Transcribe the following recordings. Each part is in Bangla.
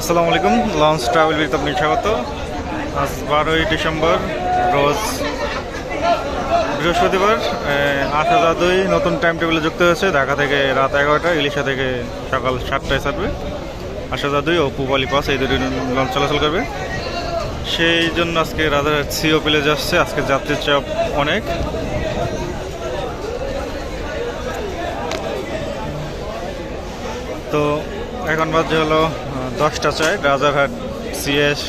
আসসালামু আলাইকুম লঞ্চ ট্রাভেল বিথ আপনি স্বাগত। আজ বারোই ডিসেম্বর, রোজ বৃহস্পতিবার আট হাজার দুই নতুন টাইম টেবিলে যুক্ত হয়েছে। ঢাকা থেকে রাত এগারোটা, ইলিশা থেকে সকাল সাতটায় ছাড়বে। আট হাজার দুই ও পুবালি পাস, এই দুটি লঞ্চ চলাচল করবে। সেই জন্য আজকে রাজার সিও পেলে যাচ্ছে। আজকে যাত্রীর চাপ অনেক। তো এখন বাজে হলো দশটা চাই রাজারহাট, সিএস,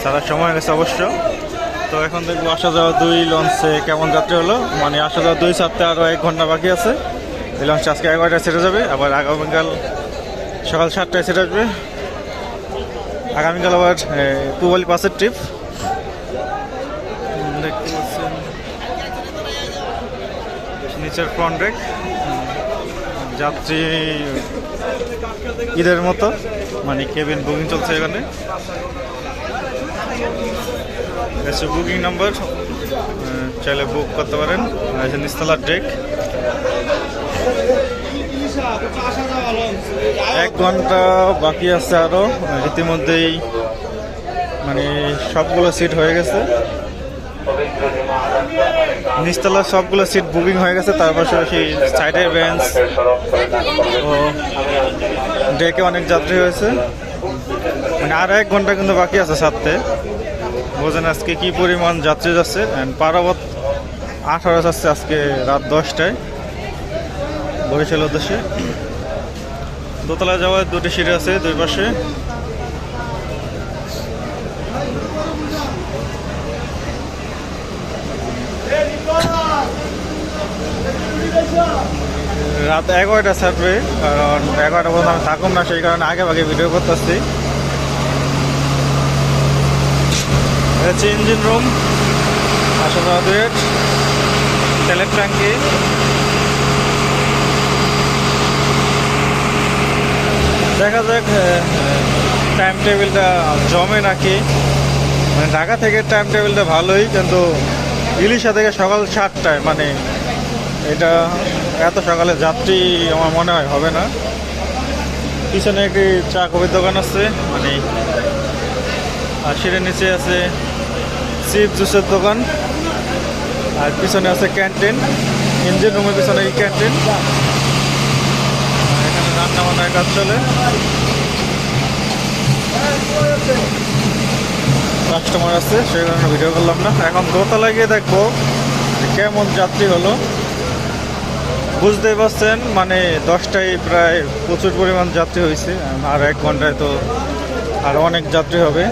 সারা সময় গেছে অবশ্য। তো এখন দেখব আসা যাওয়া দুই লঞ্চে কেমন যাত্রী হলো। মানে আসা যাওয়া দুই সাতটা আরও এক ঘণ্টা বাকি আছে। এই লঞ্চ আজকে এগারোটায় সেরে যাবে, আবার আগামীকাল সকাল সাতটায় সেরে আসবে। আগামীকাল আবার পুবালি পাসের ট্রিপ দেখতে পাচ্ছেন। নিচের ফ্রন্ট ডেক যাত্রী ঈদের মতো। মানে কেবিন বুকিং চলছে এখানে। বুকিং নাম্বার চাইলে বুক করতে পারেন। নিস্তলার ডেক এক ঘণ্টা বাকি আছে আরও। ইতিমধ্যেই মানে সবগুলো সিট হয়ে গেছে। নিচতলার সবগুলো সিট বুকিং হয়ে গেছে, তার পাশাপাশি সাইডের বেঞ্চ ও ডেকে অনেক যাত্রী হয়েছে। মানে আর এক ঘণ্টা কিন্তু বাকি আছে সাথে বোঝেন আজকে কি পরিমাণ যাত্রী যাচ্ছে। অ্যান্ড পারাবত আঠারো যাচ্ছে আজকে রাত দশটায়। বরিশাল উদ্দেশ্যে। দোতলা যাওয়ার দুটি সিট আছে দুই পাশে। রাত এগারোটা ছাড়বে কারণ এগারোটা পর্যন্ত আমি থাকুম না, সেই কারণে আগে ভাগে ভিডিও করতেছি। হচ্ছে ইঞ্জিন রুম আসলে দুয়েট তেলের ট্যাঙ্কি দেখা যাক টাইম টেবিলটা জমে নাকি। মানে ঢাকা থেকে টাইম টেবিলটা ভালোই, কিন্তু ইলিশা থেকে সকাল সাতটায় মানে এটা এত সকালে যাত্রী আমার মনে হয় হবে না। পিছনে একটি চা কবির দোকান আছে মানে আর সেটার নিচে আছে চিপ জুসের দোকান, আর পিছনে আছে ক্যান্টিন ইঞ্জিন রুমের পিছনে এই ক্যান্টিন। এখানে রান্না বান্নার কাজ চলে। কাস্টমার আছে, সেই কারণে ভিডিও করলাম না। এখন দোতলায় গিয়ে দেখব কেমন যাত্রী হলো। বুঝতেই পারছেন মানে দশটায় প্রায় প্রচুর পরিমাণ যাত্রী হয়েছে, আর এক ঘন্টায় তো আর অনেক যাত্রী হবে।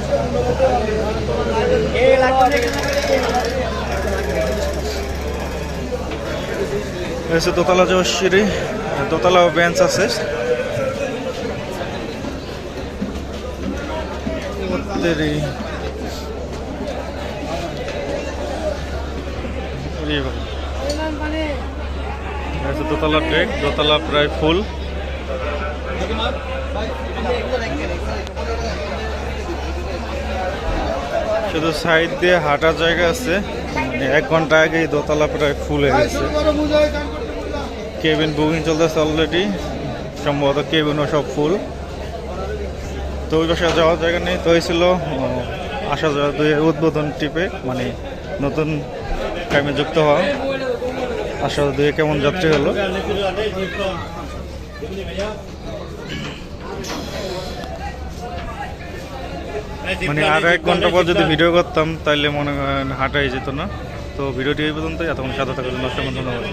এসে দোতলা যাওয়ার সিঁড়ি, দোতলা বেঞ্চ আছে। দেরি। এটা দোতলা ট্রেক দোতলা প্রায় ফুল শুধু সাইড দিয়ে হাঁটার জায়গা আছে। এক ঘণ্টা আগেই দোতলা প্রায় ফুল হয়ে গেছে। কেবিন বুকিং চলতেছে অলরেডি সম্ভবত কেবিনও সব ফুল তো ওই পাশে যাওয়ার জায়গা নেই। তো হয়েছিল আসা যাওয়া দুই উদ্বোধন টিপে মানে নতুন টাইমে যুক্ত হওয়া। আসা দুয়ে কেমন যাত্রী হলো। মানে আর এক ঘণ্টা পর যদি ভিডিও করতাম তাহলে মনে হয় হাঁটাই যেত না। তো ভিডিওটি এই পর্যন্তই, এতক্ষণ সাথে থাকার জন্য অসংখ্য ধন্যবাদ।